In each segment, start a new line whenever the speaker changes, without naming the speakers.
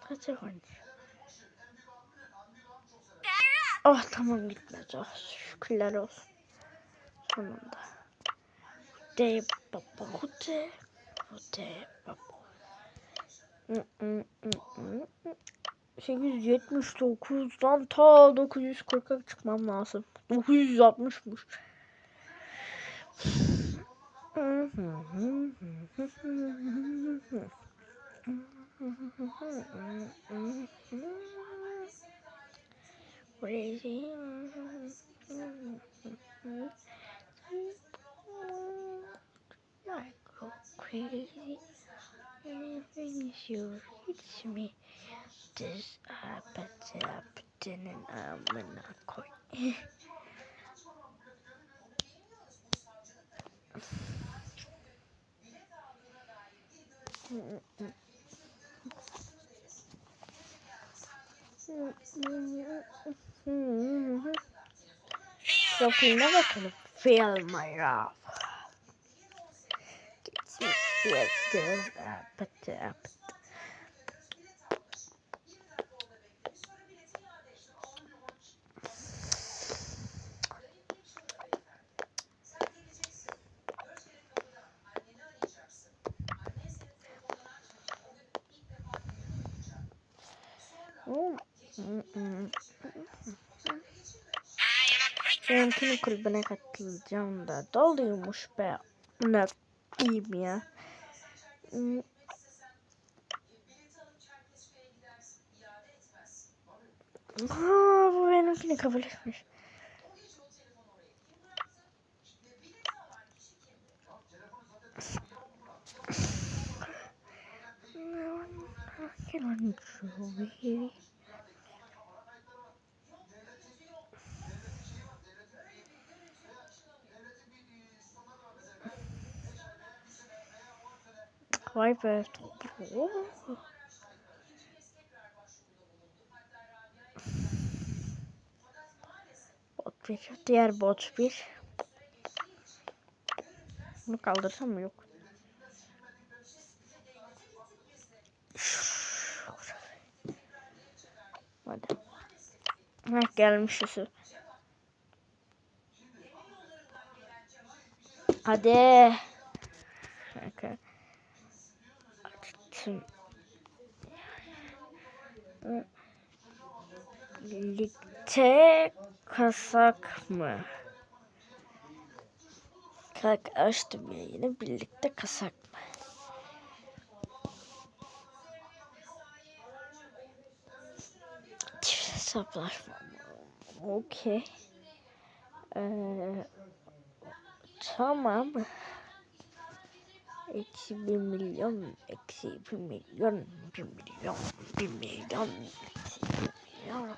같이 가자. 어, 다만 믿나죠. 클라로. 잘한다. 호텔, 빠빠, 호텔, 호텔, 빠빠. 879'dan ta 940'a çıkmam lazım. 960'mış. Crazy. is you, it's me. This happens often and I'm not quite. So he never can fail my wrath. Yes, yes, yes, but, uh, happened. Benimkinin kulübüne katılacağım da doluymuş be. Ne diyeyim ya. Ha, bu benimkini kabul etmiş. I Joey? Vay be. Oo. Bot bir. Diğer bot bir. Bunu kaldırsam mı? Yok. Hadi. Heh, gelmiş Yusuf. Hadi. Şaka. Açtım. Ligde kasak mı? Kalk açtım yayını. Birlikte kasak mı? Hesaplaşma. Okey. Ee, tamam. Eksi bir milyon, eksi bir milyon, bir milyon, bir milyon, eksi bir milyon.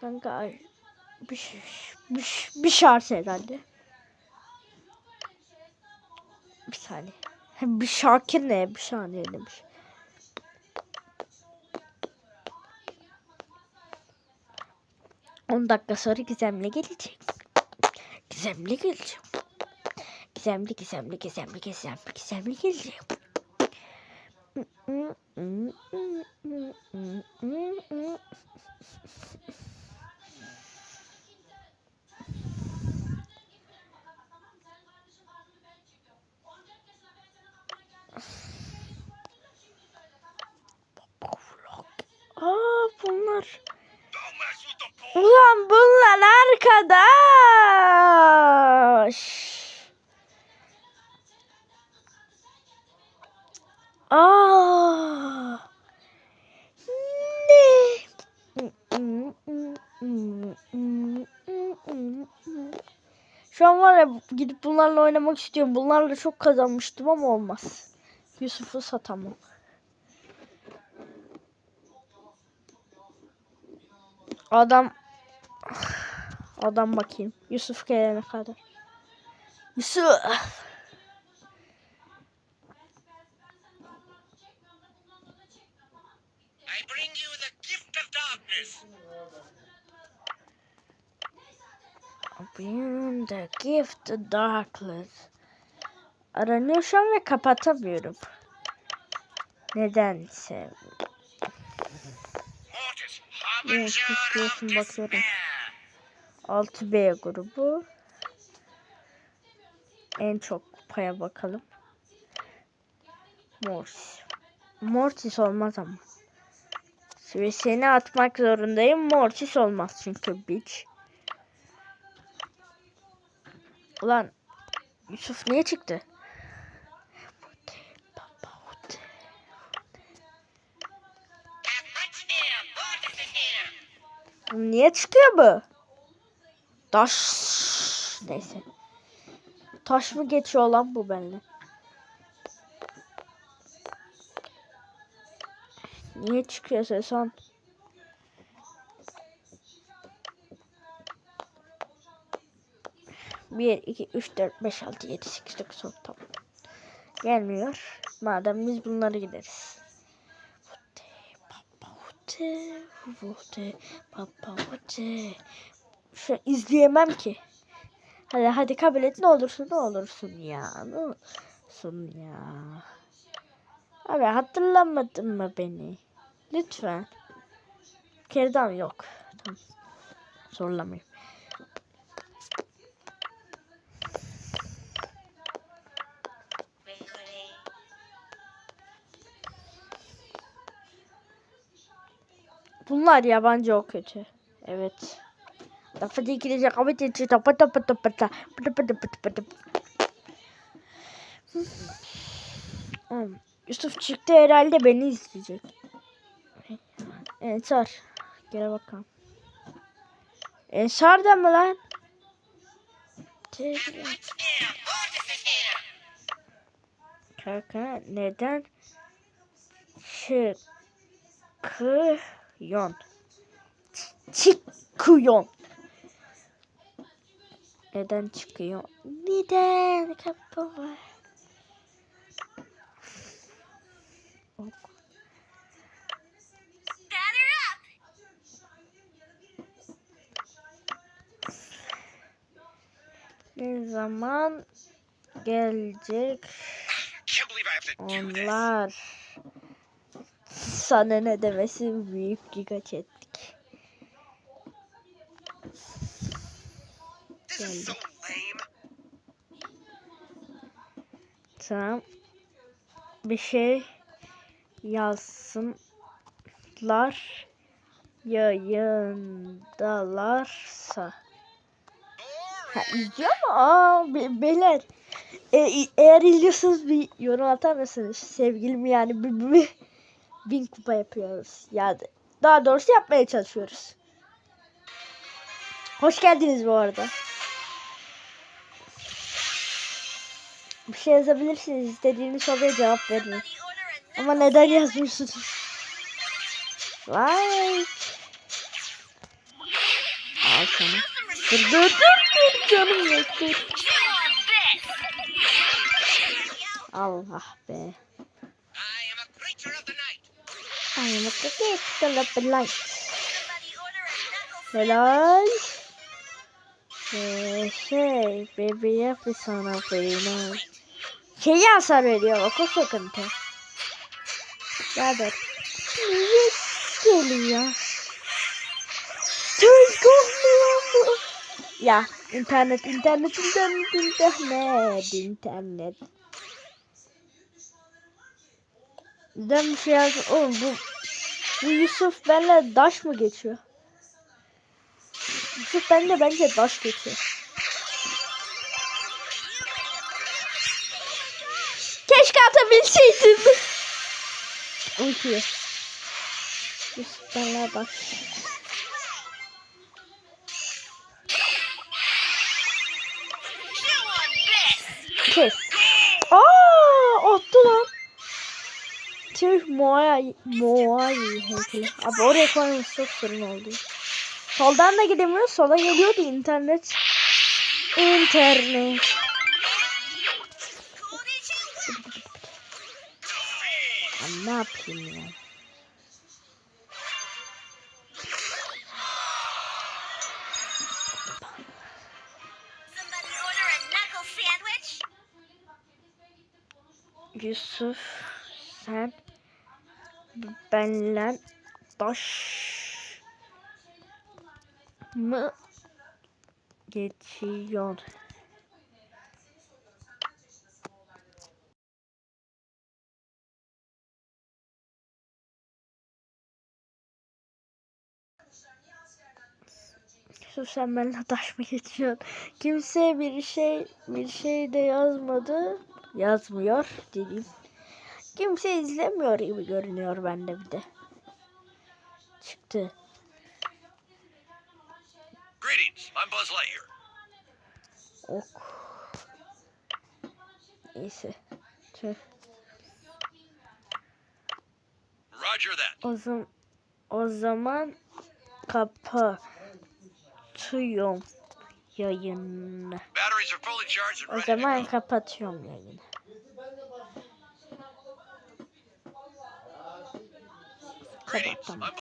Kanka bir, bir, bir şart herhalde. Bir saniye. Bir şarkı ne? Bir saniye demiş. On dakika sonra gizemli gelecek. Gizemli gelecek. Gizemli, gizemli, gizemli, gizemli, gizemli gelecek. Aa bunlar. Ulan bunlar arkadaş. Aa. Ne? Şu an var ya gidip bunlarla oynamak istiyorum. Bunlarla çok kazanmıştım ama olmaz. Yusuf'u satamam. Adam adam bakayım. Yusuf gelene kadar. Yusuf.
I bring you the gift of darkness.
Beyond the gift of darkness. Aranıyor şu an ve kapatamıyorum. Nedense. Evet, istiyorsun
of
bakıyorum.
despair.
6B grubu. En çok kupaya bakalım. Mortis. Mortis olmaz ama. Ve atmak zorundayım. Mortis olmaz çünkü bitch. Ulan Yusuf niye çıktı? Niye çıkıyor bu? Taş. Neyse. Taş mı geçiyor lan bu benimle? Niye çıkıyor ses son? Bir, iki, üç, dört, beş, altı, yedi, sekiz, dokuz, on. Tamam. Gelmiyor. Madem biz bunları gideriz. Vote, vote, papa, vote. Şu izleyemem ki. Hadi hadi kabul et ne olursun ne olursun ya. Ne olursun ya. Abi hatırlamadın mı beni? Lütfen. Kerdan yok. Tamam. Zorlamayayım. Bunlar yabancı o kötü. Evet. Lafı ama geçiyor. Tapa tapa tapa tapa. Hmm, Yusuf çıktı herhalde beni izleyecek. Ensar. Gel bakalım. Ensar da mı lan? Kanka neden çıkıyorsun? Çıkıyorsun. Neden çıkıyor? Neden var? Ne zaman gelecek onlar? Sana ne demesi büyük giga ettik.
This is so lame.
Tamam. Bir şey yazsınlar yayındalarsa. Ha, izliyor mu? Aa be- beyler. E, eğer izliyorsanız bir yorum atar mısınız? Sevgilim yani bir, bir- bin kupa yapıyoruz. Yani daha doğrusu yapmaya çalışıyoruz. Hoş geldiniz bu arada. Bir şey yazabilirsiniz. İstediğiniz soruya cevap veririm. Ama neden yazmıyorsunuz? Like. Al sana. Dur dur dur dur canım yok dur. Allah be. Up in light. Helal. Ee, şey, bebeğe bir sana fena. Şeyi hasar veriyor bak o sıkıntı. Birader. Niye geliyor? Çocuk olmuyor mu? Ya internet internet internet internet internet. Neden bir şey yaz? Oğlum bu Yusuf benimle daş mı geçiyor? Yusuf benimle bence daş geçiyor. Keşke atabilseydim. Ultiye. Yusuf benimle daş. Kes. Aa, attı lan. Türk Moa Moa heykeli. Abi oraya koymamız çok sorun oldu. Soldan da gidemiyoruz. Sola geliyordu internet. İnternet. Ben ne yapayım ya? Yusuf sen benle baş mı geçiyor? Yusuf sen benimle taş mı geçiyorsun? Kimse bir şey bir şey de yazmadı. Yazmıyor dedim. Kimse izlemiyor gibi görünüyor bende bir de. Çıktı.
Greetings, I'm Buzz Lightyear.
Ok. Neyse. Tüh.
Roger that.
O zaman o zaman kapatıyorum yayını. O zaman kapatıyorum yayını.
Greetings,
Kapat,
I'm
tamam.